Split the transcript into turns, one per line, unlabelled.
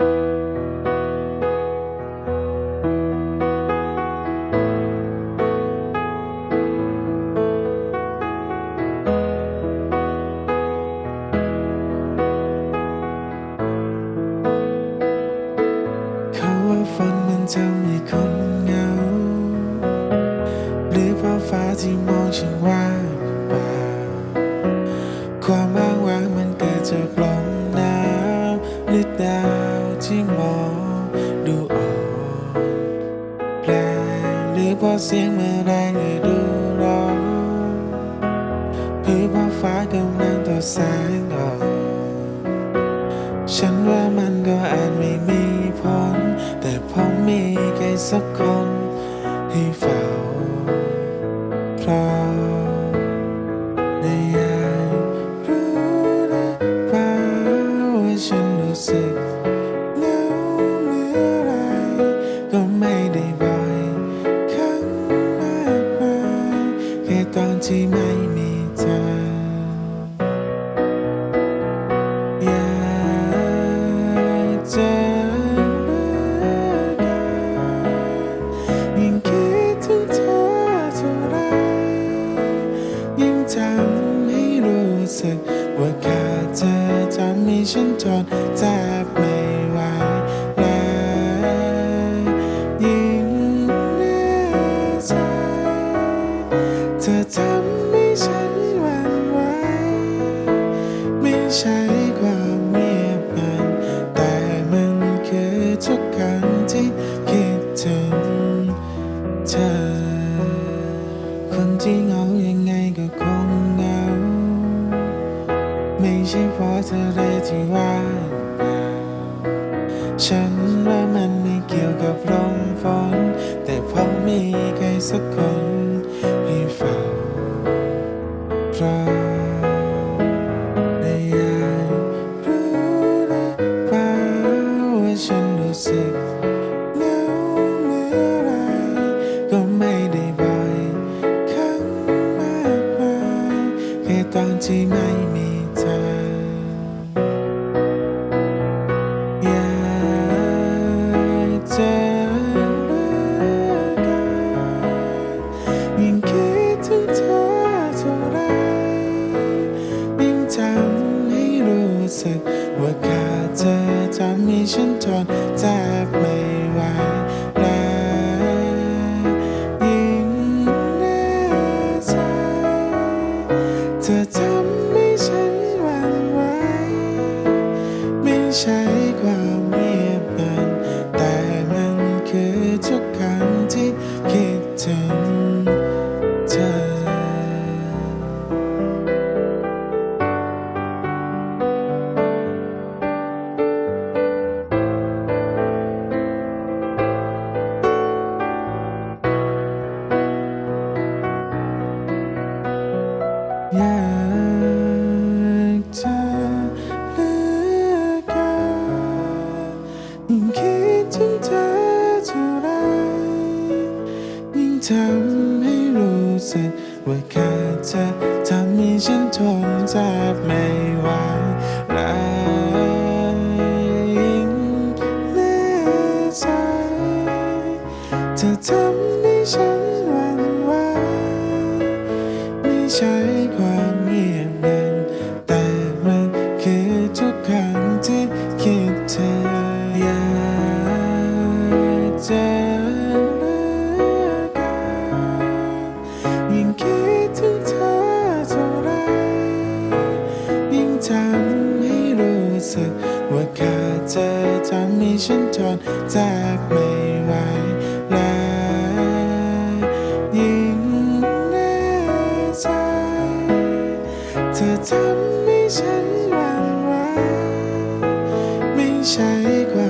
เขาว่าฝนมันทำให้คนเหงา หรือเพราะฟ้าที่มองช่างว่างเปล่าความอ้างว้างมันเกิดจากลม เพราะเสียงเมื่อแรงหรือดูร้อนหรือเพราะฟ้ากำลังต่อแสงอ่อนฉันว่ามันก็อาจไม่มีผล แต่ผมมีใครสักคน ไม่ใช่เพราะเธอเลยที่ว่างเปล่าฉันว่ามันไม่เกี่ยวกับลมฝน แต่เพราะมีใครสักคนให้เฝ้าเราะได้อยากรู้หรือเปล่าว่าฉันรู้สึกเหงาเมื่อไรก็ไม่ได้บ่อยครั้งมากมายแค่ตอนที่ไม่ สึกว่าขาดเธอทำให้ฉันทนแทบำให้รู้สึกว่าขาดเธอทำให้ฉันทนแทบไม่ไหวและยิ่งเหนื่อใจเธอทำให้ฉันหวั่นไหวไม่ใช่ความเงียบงันแต่มันคือทุกครั้งที่คิดเธออยากจะ สึกว่าแค่เจอทำให้ฉันทนแทบไม่ไหวและยิ่งแน่ใจเธอทำให้ฉันหวั่นไหวไม่ใช่ความ